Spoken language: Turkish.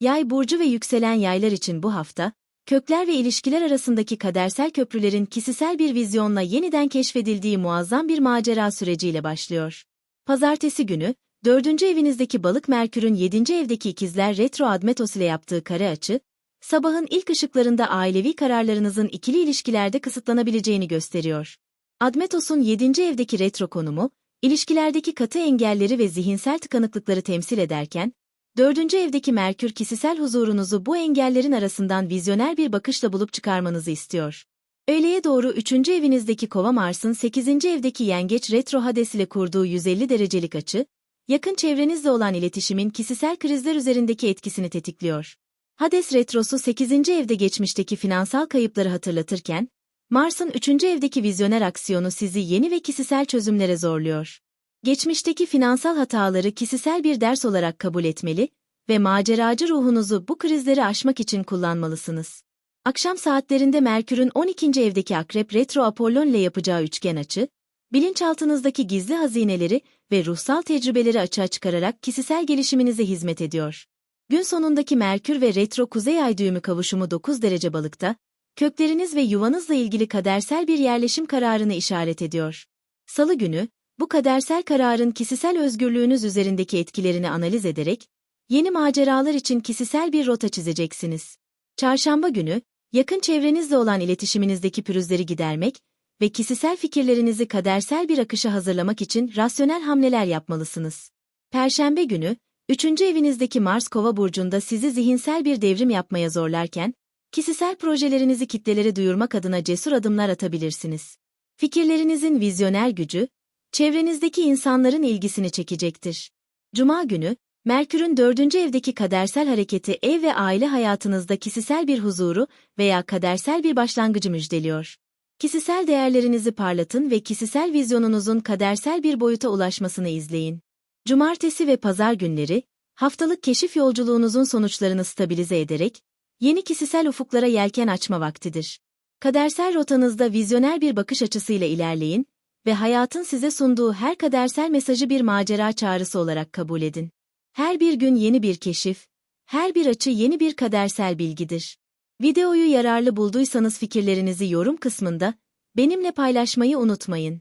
Yay burcu ve yükselen yaylar için bu hafta, kökler ve ilişkiler arasındaki kadersel köprülerin kişisel bir vizyonla yeniden keşfedildiği muazzam bir macera süreciyle başlıyor. Pazartesi günü, dördüncü evinizdeki balık Merkür'ün yedinci evdeki ikizler retro admetos ile yaptığı kare açı, sabahın ilk ışıklarında ailevi kararlarınızın ikili ilişkilerde kısıtlanabileceğini gösteriyor. Admetos'un 7. evdeki retro konumu, ilişkilerdeki katı engelleri ve zihinsel tıkanıklıkları temsil ederken, 4. evdeki Merkür kişisel huzurunuzu bu engellerin arasından vizyoner bir bakışla bulup çıkarmanızı istiyor. Öğleye doğru 3. evinizdeki Kova Mars'ın 8. evdeki Yengeç Retro Hades ile kurduğu 150 derecelik açı, yakın çevrenizle olan iletişimin kişisel krizler üzerindeki etkisini tetikliyor. Hades Retrosu 8. evde geçmişteki finansal kayıpları hatırlatırken, Mars'ın 3. evdeki vizyoner aksiyonu sizi yeni ve kişisel çözümlere zorluyor. Geçmişteki finansal hataları kişisel bir ders olarak kabul etmeli ve maceracı ruhunuzu bu krizleri aşmak için kullanmalısınız. Akşam saatlerinde Merkür'ün 12. evdeki Akrep Retro Apollon ile yapacağı üçgen açı, bilinçaltınızdaki gizli hazineleri ve ruhsal tecrübeleri açığa çıkararak kişisel gelişiminize hizmet ediyor. Gün sonundaki Merkür ve Retro Kuzey Ay düğümü kavuşumu 9 derece balıkta, kökleriniz ve yuvanızla ilgili kadersel bir yerleşim kararını işaret ediyor. Salı günü, bu kadersel kararın kişisel özgürlüğünüz üzerindeki etkilerini analiz ederek, yeni maceralar için kişisel bir rota çizeceksiniz. Çarşamba günü, yakın çevrenizle olan iletişiminizdeki pürüzleri gidermek ve kişisel fikirlerinizi kadersel bir akışa hazırlamak için rasyonel hamleler yapmalısınız. Perşembe günü, üçüncü evinizdeki Mars Kova burcunda sizi zihinsel bir devrim yapmaya zorlarken, kişisel projelerinizi kitlelere duyurmak adına cesur adımlar atabilirsiniz. Fikirlerinizin vizyoner gücü, çevrenizdeki insanların ilgisini çekecektir. Cuma günü, Merkür'ün dördüncü evdeki kadersel hareketi ev ve aile hayatınızda kişisel bir huzuru veya kadersel bir başlangıcı müjdeliyor. Kişisel değerlerinizi parlatın ve kişisel vizyonunuzun kadersel bir boyuta ulaşmasını izleyin. Cumartesi ve pazar günleri, haftalık keşif yolculuğunuzun sonuçlarını stabilize ederek, yeni kişisel ufuklara yelken açma vaktidir. Kadersel rotanızda vizyoner bir bakış açısıyla ilerleyin ve hayatın size sunduğu her kadersel mesajı bir macera çağrısı olarak kabul edin. Her bir gün yeni bir keşif, her bir açı yeni bir kadersel bilgidir. Videoyu yararlı bulduysanız fikirlerinizi yorum kısmında benimle paylaşmayı unutmayın.